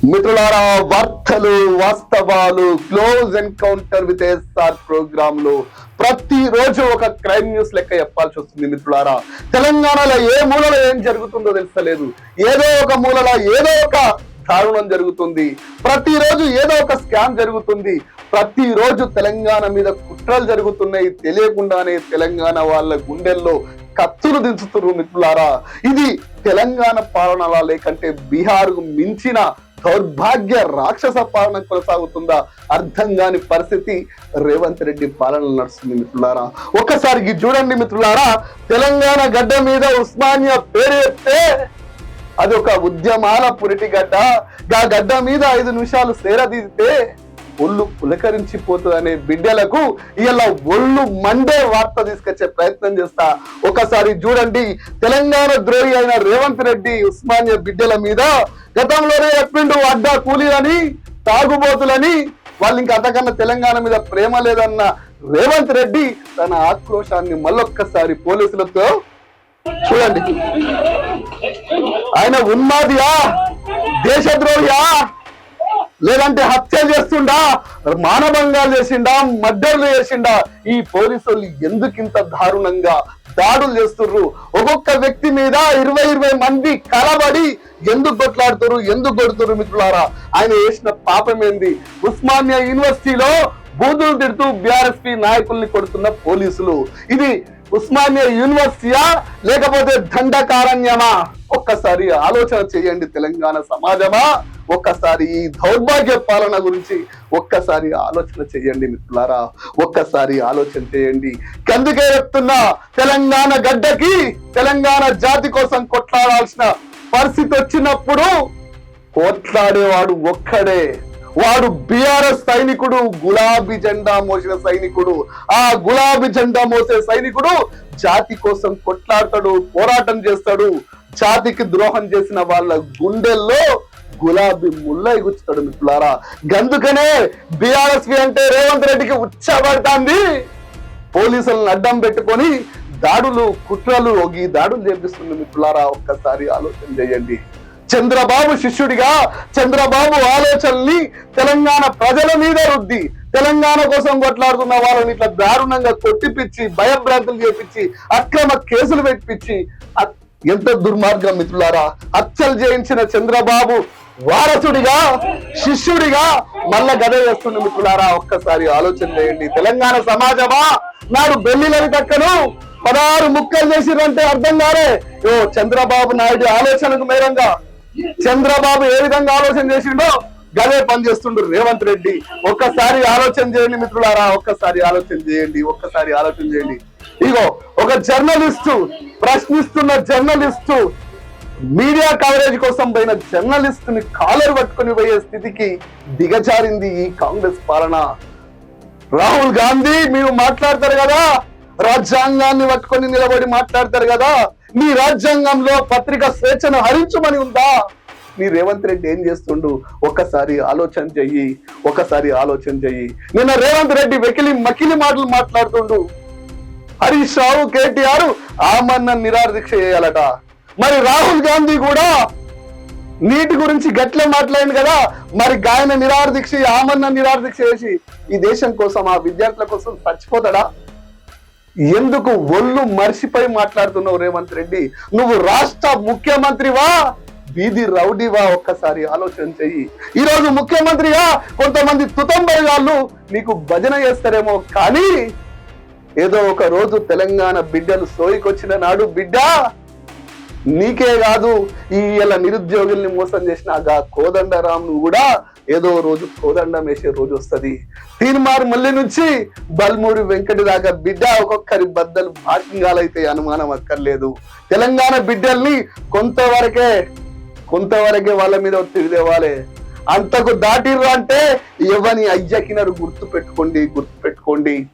మిత్రులారా వార్తలు వాస్తవాలు క్లోజ్ ఎన్కౌంటర్ విత్ ఎస్ఆర్ ప్రోగ్రామ్లో ప్రతి రోజు ఒక క్రైమ్ న్యూస్ లెక్క చెప్పాల్సి వస్తుంది మిత్రులారా. తెలంగాణలో ఏ మూలలో ఏం జరుగుతుందో తెలుస్తలేదు. ఏదో ఒక మూలలో ఏదో ఒక దారుణం జరుగుతుంది. ప్రతిరోజు ఏదో ఒక స్కామ్ జరుగుతుంది. ప్రతిరోజు తెలంగాణ మీద కుట్రలు జరుగుతున్నాయి. తెలియకుండానే తెలంగాణ వాళ్ళ గుండెల్లో కత్తులు దించుతున్నారు మిత్రులారా. ఇది తెలంగాణ పాలనలా లేకంటే బీహార్ మించిన దౌర్భాగ్య రాక్షస పాలన కొనసాగుతుందా? అర్థం కాని పరిస్థితి రేవంత్ రెడ్డి పాలన నడుస్తుంది మిత్రులారా. ఒక్కసారి చూడండి మిత్రులారా. తెలంగాణ గడ్డ మీద ఉస్మానియా పేరు చెప్తే అది ఒక ఉద్యమాల పురిటి గడ్డ. ఆ గడ్డ మీద ఐదు నిమిషాలు సేరదీస్తే ఒళ్ళు పులకరించిపోతుందనే బిడ్డలకు ఇలా ఒళ్ళు మండే వార్త తీసుకొచ్చే ప్రయత్నం చేస్తా. ఒకసారి చూడండి తెలంగాణ ద్రోహి అయిన రేవంత్ రెడ్డి ఉస్మానియా బిడ్డల మీద గతంలోనే చెప్పిండు అడ్డా కూలీలని తాగుబోతులని వాళ్ళు ఇంకా అంతకన్నా తెలంగాణ మీద ప్రేమ లేదన్న రేవంత్ రెడ్డి తన ఆక్రోశాన్ని మళ్ళొక్కసారి పోలీసులతో చూడండి. ఆయన ఉన్మాదియా? దేశద్రోహియా? లేదంటే హత్య చేస్తుండా? మానభంగాలు చేసిండా? మర్డర్లు చేసిండా? ఈ పోలీసులు ఎందుకింత దారుణంగా దాడులు చేస్తుర్రు? ఒక్కొక్క వ్యక్తి మీద ఇరవై ఇరవై మంది కలబడి ఎందుకు కొట్లాడుతురు ఎందుకు కొడుతురు మిత్రులారా? ఆయన చేసిన పాపం ఏంది? ఉస్మానియా యూనివర్సిటీలో బూతులు తిడుతూ బిఆర్ఎస్పి నాయకుల్ని కొడుతున్న పోలీసులు. ఇది ఉస్మానియా యూనివర్సిటీయా? లేకపోతే దండకారణ్యమా? ఒక్కసారి ఆలోచన చేయండి తెలంగాణ సమాజమా? ఒక్కసారి ఈ దౌర్భాగ్య పాలన గురించి ఒక్కసారి ఆలోచన చేయండి మిత్రులారా. ఒక్కసారి ఆలోచన చేయండి. కందుకే చెప్తున్నా తెలంగాణ గడ్డకి తెలంగాణ జాతి కోసం కొట్లాడాల్సిన పరిస్థితి వచ్చినప్పుడు కొట్లాడేవాడు ఒక్కడే. వాడు బిఆర్ఎస్ సైనికుడు గులాబీ జెండా మోసిన సైనికుడు. ఆ గులాబీ జెండా మోసే సైనికుడు జాతి కోసం కొట్లాడతాడు పోరాటం చేస్తాడు. జాతికి ద్రోహం చేసిన వాళ్ళ గుండెల్లో గులాబీ ముల్లై గుచ్చుతాడు మిత్రులారా. గందుకనే బిఆర్ఎస్ అంటే రేవంత్ రెడ్డికి ఉచ్చబడుతుంది. పోలీసులను అడ్డం పెట్టుకొని దాడులు కుట్రలు ఒగి దాడులు చేపిస్తుంది మిత్రులారా. ఒక్కసారి ఆలోచన చేయండి. చంద్రబాబు శిష్యుడిగా చంద్రబాబు ఆలోచనల్ని తెలంగాణ ప్రజల మీద రుద్ది తెలంగాణ కోసం కొట్లాడుతున్న వాళ్ళని ఇట్లా దారుణంగా కొట్టిపిచ్చి భయభ్రాంతులు చేపించి అక్రమ కేసులు పెట్టించి ఎంత దుర్మార్గం మిత్రులారా. హత్యలు చేయించిన చంద్రబాబు వారసుడిగా శిష్యుడిగా మళ్ళా గద వేస్తున్న మిత్రులారా ఒక్కసారి ఆలోచన చేయండి. తెలంగాణ సమాజమా? నాడు బెల్లిలని తక్కను పదహారు ముక్కలు చేసిరంటే అర్థం కాలే. ఓ చంద్రబాబు నాయుడు ఆలోచనకు మేరంగా చంద్రబాబు ఏ విధంగా ఆలోచన చేసిండో గదే పని చేస్తుండ్రు రేవంత్ రెడ్డి. ఒక్కసారి ఆలోచన చేయండి మిత్రులారా ఒక్కసారి ఆలోచన చేయండి ఒక్కసారి ఆలోచన చేయండి. ఇగో ఒక జర్నలిస్టు ప్రశ్నిస్తున్న జర్నలిస్టు మీడియా కవరేజ్ కోసం పోయిన జర్నలిస్ట్ని కాలర్ పట్టుకొని పోయే స్థితికి దిగజారింది ఈ కాంగ్రెస్ పాలన. రాహుల్ గాంధీ మీరు మాట్లాడతారు కదా రాజ్యాంగాన్ని పట్టుకొని నిలబడి మాట్లాడతారు కదా మీ రాజ్యాంగంలో పత్రిక స్వేచ్ఛను హరించమని ఉందా? మీ రేవంత్ రెడ్డి ఏం చేస్తుండు? ఒక్కసారి ఆలోచన చెయ్యి. ఒక్కసారి ఆలోచన చెయ్యి. నిన్న రేవంత్ రెడ్డి వెకిలి మకిలి మాటలు మాట్లాడుతుండు. హరీష్ రావు కేటీఆర్ ఆమన్న నిరాదీక్ష చేయాలట. మరి రాహుల్ గాంధీ కూడా నీటి గురించి గట్లే మాట్లాడింది కదా. మరి గాయన నిరాదీక్ష ఆమన్న నిరాదీక్ష చేసి ఈ దేశం కోసం ఆ విద్యార్థుల కోసం చచ్చిపోతాడా? ఎందుకు ఒళ్ళు మర్చిపోయి మాట్లాడుతున్నావు రేవంత్ రెడ్డి? నువ్వు రాష్ట్ర ముఖ్యమంత్రివా? బీది రౌడీవా? ఒక్కసారి ఆలోచన చెయ్యి. ఈ రోజు ముఖ్యమంత్రిగా కొంతమంది తుతంబరి వాళ్ళు నీకు భజన చేస్తారేమో కానీ ఏదో ఒక రోజు తెలంగాణ బిడ్డలు సోయికొచ్చిన నాడు బిడ్డ నీకే కాదు ఈ ఇలా నిరుద్యోగుల్ని మోసం చేసిన ఆ కోదండరామును కూడా ఏదో రోజు కోదండం వేసే రోజు వస్తుంది. తీన్మార్ మల్లి నుంచి బల్మూరి వెంకటి దాకా బిడ్డ ఒక్కొక్కరి బద్దలు భాషంగాలైతే అనుమానం అక్కర్లేదు. తెలంగాణ బిడ్డల్ని కొంతవరకే కొంతవరకే వాళ్ళ మీద ఒత్తిడి తేవాలి. అంతకు దాటిర్రు అంటే ఎవని అయ్యకినరు గుర్తు పెట్టుకోండి గుర్తు పెట్టుకోండి